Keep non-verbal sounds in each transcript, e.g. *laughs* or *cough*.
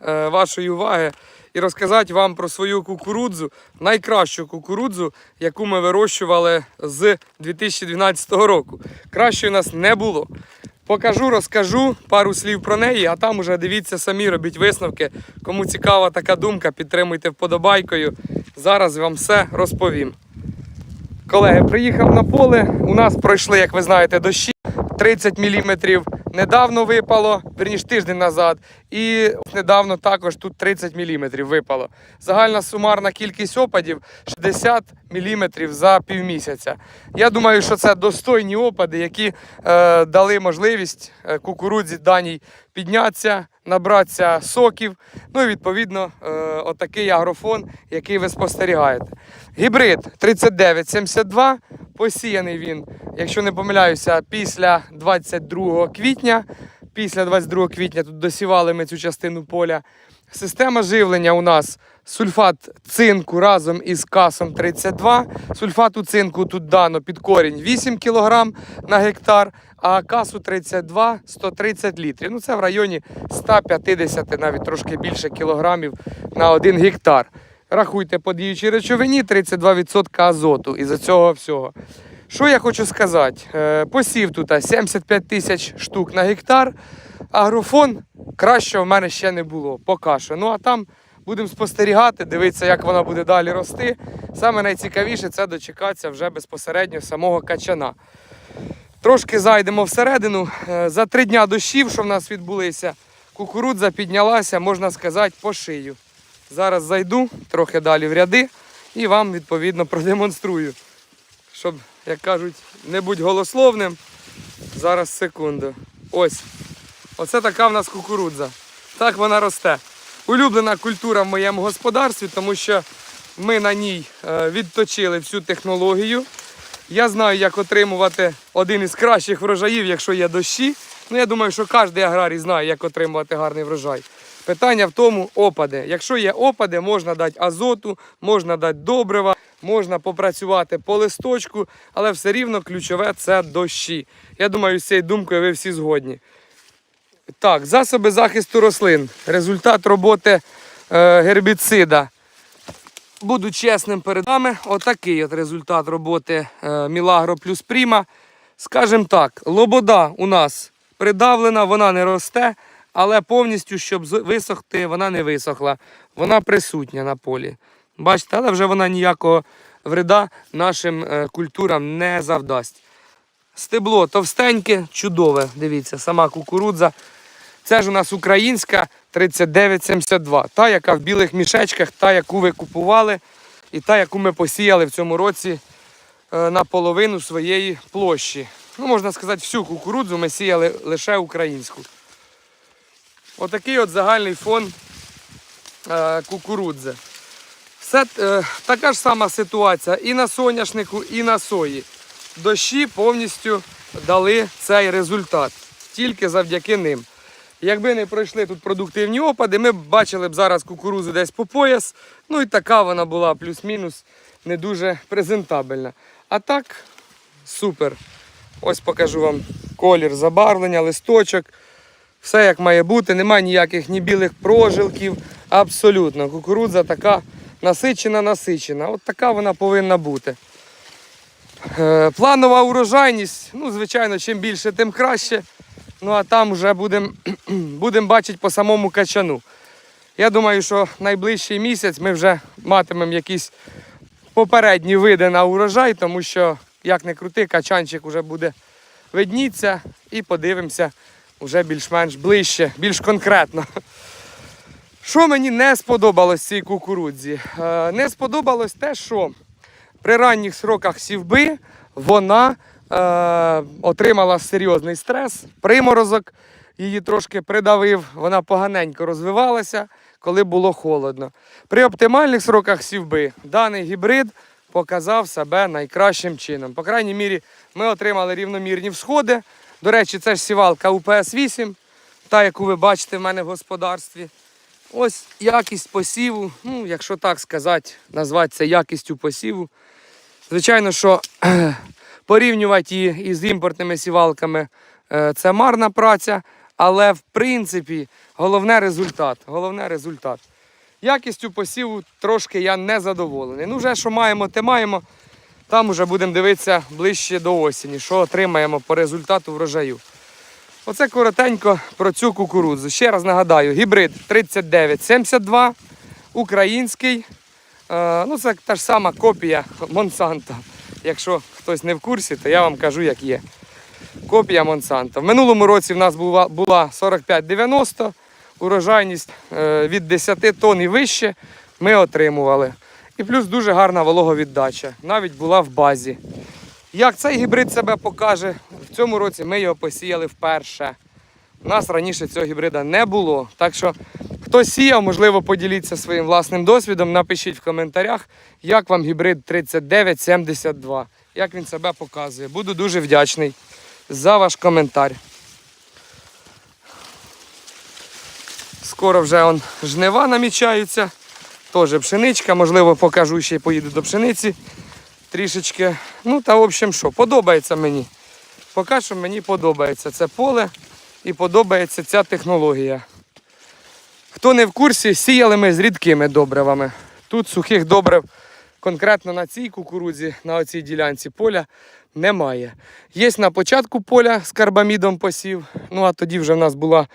е, вашої уваги і розказати вам про свою кукурудзу, найкращу кукурудзу, яку ми вирощували з 2012 року. Кращої нас не було. Покажу, розкажу пару слів про неї, а там уже дивіться самі, робіть висновки. Кому цікава така думка, підтримуйте вподобайкою. Зараз вам все розповім. Колеги, приїхав на поле. У нас пройшли, як ви знаєте, дощі. 30 мм недавно випало, верніше тиждень назад. І недавно також тут 30 мм випало. Загальна сумарна кількість опадів 60 мм за півмісяця. Я думаю, що це достойні опади, які е, дали можливість е, кукурудзі даній піднятися, набратися соків. Ну і відповідно е, отакий агрофон, який ви спостерігаєте. Гібрид 3972, посіяний він, якщо не помиляюся, після 22 квітня. Після 22 квітня тут досівали ми цю частину поля. Система живлення у нас сульфат цинку разом із касом 32. Сульфату цинку тут дано під корінь 8 кг на гектар, а касу 32 130 літрів. Ну це в районі 150, навіть трошки більше кілограмів на 1 гектар. Рахуйте по діючій речовині 32% азоту із-за цього всього. Що я хочу сказати? Е, Посів тут 75 тисяч штук на гектар. Агрофон кращого в мене ще не було, поки що. Ну а там будемо спостерігати, дивитися, як вона буде далі рости. Саме найцікавіше це дочекатися вже безпосередньо самого качана. Трошки зайдемо всередину. Е, За три дня дощів, що в нас відбулися, кукурудза піднялася, можна сказати, по шию. Зараз зайду трохи далі в ряди і вам відповідно продемонструю. Щоб, як кажуть, не будь голословним. Зараз секунду. Ось. Оце така в нас кукурудза. Так вона росте. Улюблена культура в моєму господарстві, тому що ми на ній е, відточили всю технологію. Я знаю, як отримувати один із кращих врожаїв, якщо є дощі. Ну, я думаю, що кожен аграрій знає, як отримувати гарний врожай. Питання в тому опади. Якщо є опади, можна дати азоту, можна дати добрива, можна попрацювати по листочку, але все рівно ключове це дощі. Я думаю, з цією думкою ви всі згодні. Так, засоби захисту рослин. Результат роботи е, гербіцида. Буду чесним перед вами. Отакий от результат роботи е, Мілагро плюс Пріма. Скажем так, лобода у нас придавлена, вона не росте, але повністю, щоб висохти, вона не висохла. Вона присутня на полі. Бачите, але вже вона ніякого вреда нашим е, культурам не завдасть. Стебло товстеньке, чудове. Дивіться, сама кукурудза. Це ж у нас українська 3972. Та, яка в білих мішечках, та, яку ви купували, і та, яку ми посіяли в цьому році е, на половину своєї площі. Ну, можна сказати, всю кукурудзу ми сіяли лише українську. Отакий от загальний фон е, кукурудзи. Все е, така ж сама ситуація і на соняшнику, і на сої. Дощі повністю дали цей результат. Тільки завдяки ним. Якби не пройшли тут продуктивні опади, ми б бачили б зараз кукурузу десь по пояс. Ну і така вона була плюс-мінус не дуже презентабельна. А так, супер. Ось покажу вам колір забарвлення, листочок. Все як має бути, немає ніяких ні білих прожилків. Абсолютно. Кукурудза така насичена, насичена. От така вона повинна бути. Е, Планова урожайність, ну, звичайно, чим більше, тим краще. Ну а там вже будемо *clears throat* будем бачити по самому качану. Я думаю, що найближчий місяць ми вже матимемо якісь попередні види на урожай, тому що, як не крути, качанчик вже буде видніться і подивимося вже більш-менш ближче, більш конкретно. *laughs* Що мені не сподобалось цій кукурудзі? Е, Не сподобалось те, що при ранніх сроках сівби вона е, отримала серйозний стрес, приморозок, її трошки придавив, вона поганенько розвивалася, коли було холодно. При оптимальних сроках сівби даний гібрид показав себе найкращим чином. По крайній мірі, ми отримали рівномірні всходи. До речі, це ж сівалка УПС-8, та, яку ви бачите в мене в господарстві. Ось якість посіву, ну, якщо так сказати, назвати це якістю посіву. Звичайно, що *clears throat* порівнювати її із імпортними сівалками е, це марна праця, Але в принципі головне результат. Головне результат. Якістю посіву трошки я не задоволений. Ну, вже що маємо, те маємо. Там уже будемо дивитися ближче до осені, що отримаємо по результату врожаю. Оце коротенько про цю кукурудзу. Ще раз нагадаю, гібрид 3972, український. Е, ну, це та ж сама копія Монсанта. Якщо хтось не в курсі, то я вам кажу, як є. Копія Монсанта. В минулому році в нас була, була 45-90, урожайність е, від 10 тонн і вище ми отримували. І плюс дуже гарна вологовіддача. Навіть була в базі. Як цей гібрид себе покаже, в цьому році ми його посіяли вперше. У нас раніше цього гібрида не було. Так що, хто сіяв, можливо, поділіться своїм власним досвідом. Напишіть в коментарях, як вам гібрид 3972, як він себе показує. Буду дуже вдячний за ваш коментар. Скоро вже он жнива намічаються. Теж пшеничка, можливо, покажу ще й поїду до пшениці трішечки. Ну та в общем що, подобається мені. Поки що мені подобається це поле і подобається ця технологія. Хто не в курсі, сіяли ми з рідкими добривами. Тут сухих добрив конкретно на цій кукурудзі, на оцій ділянці поля немає. Є на початку поля з карбамідом посів, ну а тоді вже в нас була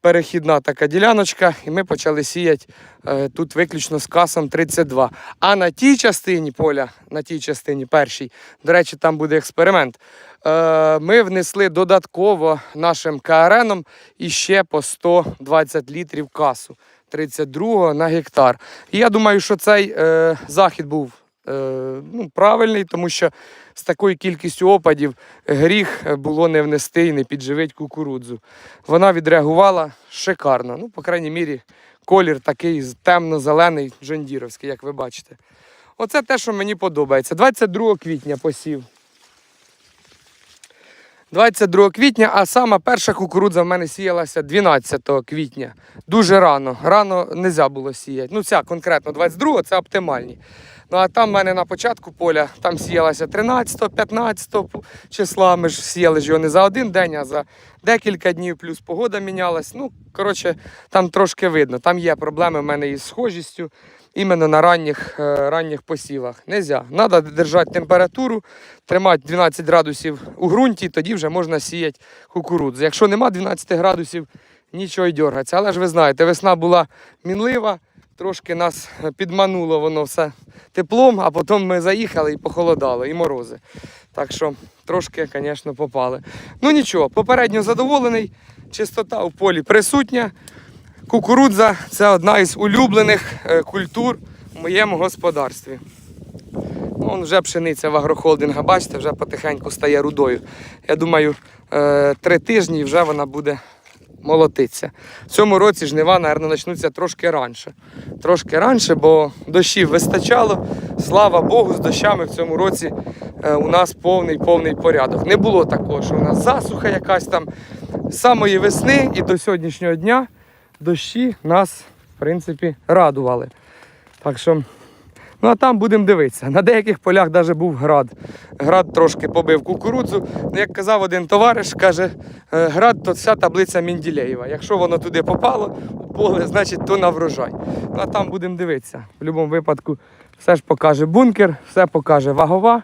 перехідна така діляночка, і ми почали сіяти е, тут виключно з касом 32. А на тій частині поля, на тій частині першій, до речі, там буде експеримент. Е, ми внесли додатково нашим КРНом іще по 120 літрів касу 32 на гектар. І я думаю, що цей е, захід був ну, правильний, тому що з такою кількістю опадів гріх було не внести і не підживити кукурудзу. Вона відреагувала шикарно. Ну, по крайній мірі, колір такий темно-зелений, джондіровський, як ви бачите. Оце те, що мені подобається. 22 квітня посів. 22 квітня, а сама перша кукурудза в мене сіялася 12 квітня. Дуже рано. Рано не можна було сіяти. Ну, ця конкретно 22 це оптимальні. Ну а там в мене на початку поля там сіялася 13-15 числа. Ми ж сіяли ж його не за один день, а за декілька днів, плюс погода мінялась. Ну, коротше, там трошки видно. Там є проблеми в мене із схожістю. Іменно на ранніх, е, ранніх посівах. Нельзя. Треба держати температуру, тримати 12 градусів у ґрунті, тоді вже можна сіяти кукурудзу. Якщо нема 12 градусів, нічого й дергатися. Але ж ви знаєте, весна була мінлива, трошки нас підмануло воно все теплом, а потім ми заїхали і похолодало, і морози. Так що трошки, звісно, попали. Ну нічого, попередньо задоволений, чистота у полі присутня. Кукурудза це одна із улюблених е, культур в моєму господарстві. Ну, вже пшениця в агрохолдинга, бачите, вже потихеньку стає рудою. Я думаю, е, три тижні і вже вона буде молотитися. В цьому році жнива, мабуть, почнуться трошки раніше. Трошки раніше, бо дощів вистачало. Слава Богу, з дощами в цьому році е, у нас повний повний порядок. Не було такого, що у нас засуха якась там з самої весни і до сьогоднішнього дня дощі нас, в принципі, радували. Так що, ну а там будемо дивитися. На деяких полях навіть був град. Град трошки побив кукурудзу. Ну, як казав один товариш, каже, «Е, град то вся таблиця Менділеєва. Якщо воно туди попало у поле, значить то на врожай. Ну а там будемо дивитися. В будь-якому випадку все ж покаже бункер, все покаже вагова.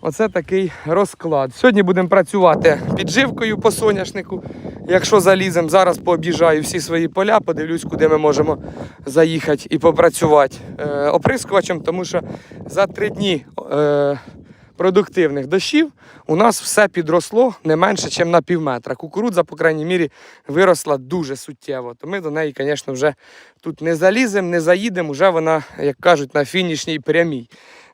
Оце такий розклад. Сьогодні будемо працювати підживкою по соняшнику. Якщо заліземо, зараз пооб'їжджаю всі свої поля, подивлюсь, куди ми можемо заїхати і попрацювати е, оприскувачем, тому що за три дні е, продуктивних дощів у нас все підросло не менше, ніж на пів метра. Кукурудза, по крайній мірі, виросла дуже суттєво. То ми до неї, звісно, вже тут не заліземо, не заїдемо, вже вона, як кажуть, на фінішній прямій.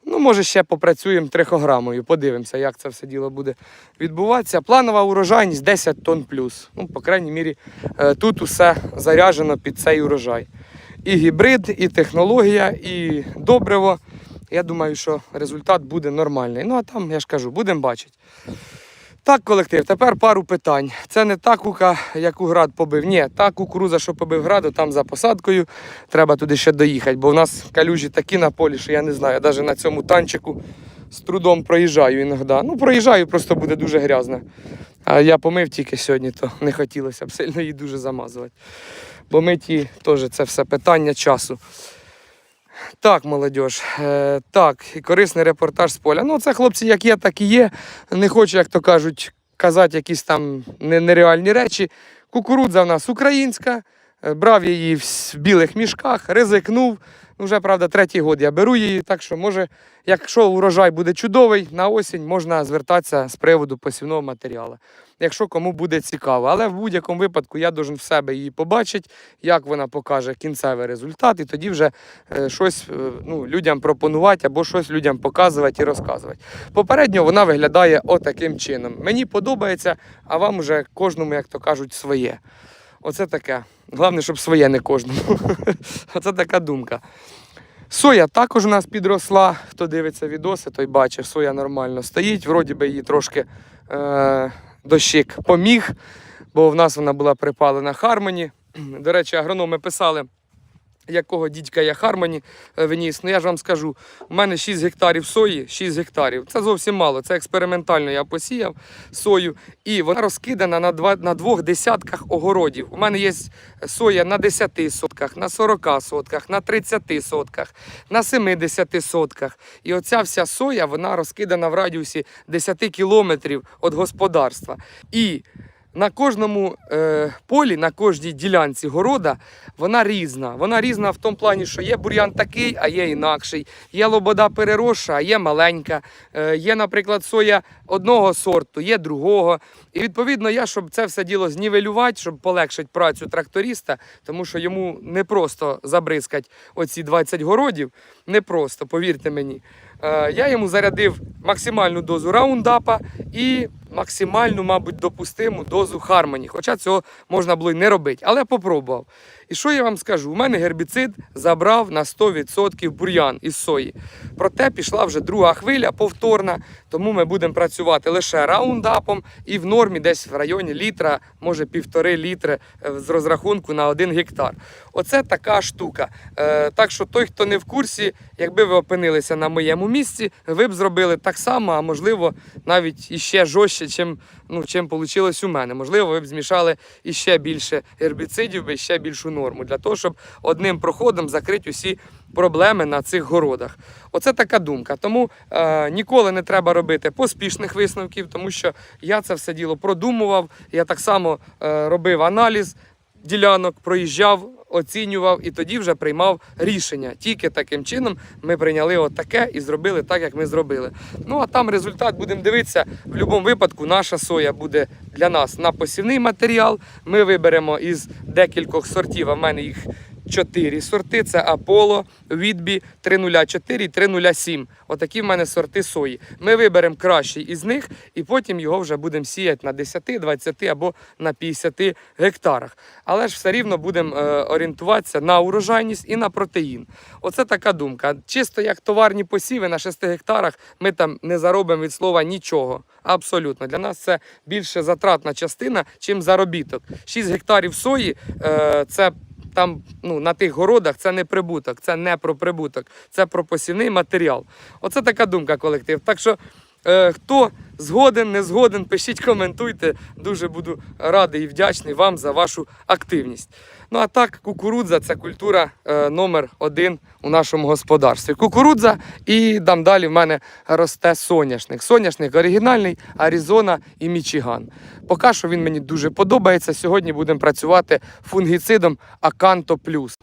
Ну, може, ще попрацюємо трихограмою, подивимося, як це все діло буде відбуватися. Планова урожайність 10 тонн плюс. Ну, по крайній мірі, е, тут усе заряджено під цей урожай. І гібрид, і технологія, і добриво. Я думаю, що результат буде нормальний. Ну, а там, я ж кажу, будемо бачити. Так, колектив, тепер пару питань. Це не та кука, яку град побив. Ні, та кукуруза, що побив граду, там за посадкою. Треба туди ще доїхати, бо в нас калюжі такі на полі, що я не знаю, навіть на цьому танчику з трудом проїжджаю іноді. Ну, проїжджаю, просто буде дуже грязно. А я помив тільки сьогодні, то не хотілося б сильно її дуже замазувати. Бо миті теж це все питання часу. Так, молодь. Е, так, і корисний репортаж з поля. Ну, це хлопці, як є, так і є. Не хочу, як то кажуть, казати якісь там нереальні речі. Кукурудза в нас українська. Е, Брав її в білих мішках, ризикнув. Вже, правда, третій год я беру її, так що може, якщо урожай буде чудовий, на осінь можна звертатися з приводу посівного матеріалу. Якщо кому буде цікаво. Але в будь-якому випадку я должен в себе її побачити, як вона покаже кінцевий результат, і тоді вже е, щось е, ну, людям пропонувати або щось людям показувати і розказувати. Попередньо вона виглядає отаким чином. Мені подобається, а вам уже кожному, як то кажуть, своє. Оце таке. Головне, щоб своє не кожному. *laughs* Оце така думка. Соя також у нас підросла. Хто дивиться відоси, той бачить, соя нормально стоїть. Вроді би її трошки е, дощик поміг, бо в нас вона була припалена Хармоні. До речі, агрономи писали, якого дідька я Хармоні е, вніс. Ну я ж вам скажу, у мене 6 гектарів сої, 6 гектарів. Це зовсім мало. Це експериментально я посіяв сою, і вона розкидана на, два, на двох десятках огородів. У мене є соя на 10 сотках, на 40 сотках, на 30 сотках, на 70 сотках. І оця вся соя вона розкидана в радіусі 10 кілометрів від господарства. І на кожному е, полі, на кожній ділянці города вона різна. Вона різна в тому плані, що є бур'ян такий, а є інакший. Є лобода переросша, а є маленька. Е, є, наприклад, соя одного сорту, є другого. І відповідно, я, щоб це все діло знівелювати, щоб полегшити працю тракториста, тому що йому не просто забризкати оці 20 городів, не просто, повірте мені. Е, я йому зарядив максимальну дозу раундапа і максимальну, мабуть, допустиму дозу Хармоні. Хоча цього можна було й не робити, але попробував. І що я вам скажу? У мене гербіцид забрав на 100% бур'ян із сої. Проте пішла вже друга хвиля повторна, тому ми будемо працювати лише раундапом і в нормі десь в районі літра, може півтори літри е, з розрахунку на один гектар. Оце така штука. Е, так що той, хто не в курсі, якби ви опинилися на моєму місці, ви б зробили так само, а можливо навіть іще жорстче, чим, ну, чим вийшло у мене. Можливо, ви б змішали іще більше гербіцидів, би ще більшу норму для того, щоб одним проходом закрити усі проблеми на цих городах. Оце така думка. Тому е, ніколи не треба робити поспішних висновків, тому що я це все діло продумував. Я так само е, робив аналіз ділянок, проїжджав, оцінював і тоді вже приймав рішення. Тільки таким чином ми прийняли отаке і зробили так, як ми зробили. Ну а там результат будемо дивитися. В будь-якому випадку наша соя буде для нас на посівний матеріал. Ми виберемо із декількох сортів, а в мене їх. Чотири сорти це Аполло, Відбі 304 і 307. Отакі в мене сорти сої. Ми виберемо кращий із них і потім його вже будемо сіяти на 10, 20 або на 50 гектарах. Але ж все рівно будемо е, орієнтуватися на урожайність і на протеїн. Оце така думка. Чисто як товарні посіви на 6 гектарах ми там не заробимо від слова нічого. Абсолютно. Для нас це більше затратна частина, чим заробіток. 6 гектарів сої е, це там ну, на тих городах це не прибуток, це не про прибуток, це про посівний матеріал. Оце така думка, колектив. Так що, хто згоден, не згоден, пишіть, коментуйте. Дуже буду радий і вдячний вам за вашу активність. Ну а так, кукурудза це культура е, номер один у нашому господарстві. Кукурудза і там далі в мене росте соняшник. Соняшник оригінальний, Аризона і Мічиган. Поки що він мені дуже подобається. Сьогодні будемо працювати фунгіцидом Аканто Плюс.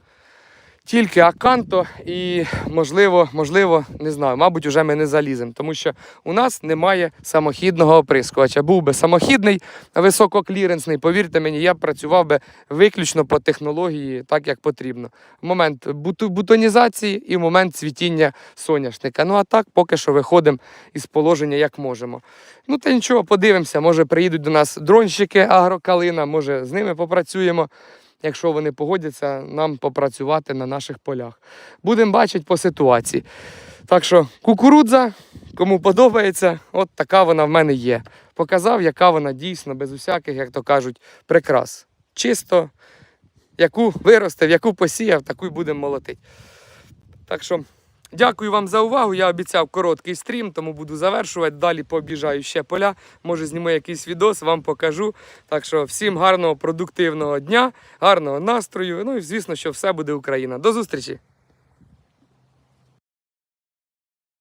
Тільки Аканто і можливо, можливо, не знаю, мабуть, вже ми не заліземо, тому що у нас немає самохідного оприскувача. Був би самохідний, висококліренсний, повірте мені, я б працював би виключно по технології, так як потрібно. Момент бутонізації і в момент цвітіння соняшника. Ну а так поки що виходимо із положення як можемо. Ну та нічого, подивимося, може приїдуть до нас дронщики агрокалина, може з ними попрацюємо якщо вони погодяться нам попрацювати на наших полях. Будемо бачити по ситуації. Так що кукурудза, кому подобається, от така вона в мене є. Показав, яка вона дійсно, без усяких, як то кажуть, прикрас. Чисто, яку виростив, яку посіяв, таку й будемо молотити. Так що Дякую вам за увагу. Я обіцяв короткий стрім, тому буду завершувати. Далі пообіжаю ще поля. Може, зніму якийсь відос, вам покажу. Так що всім гарного продуктивного дня, гарного настрою. Ну і звісно, що все буде Україна. До зустрічі!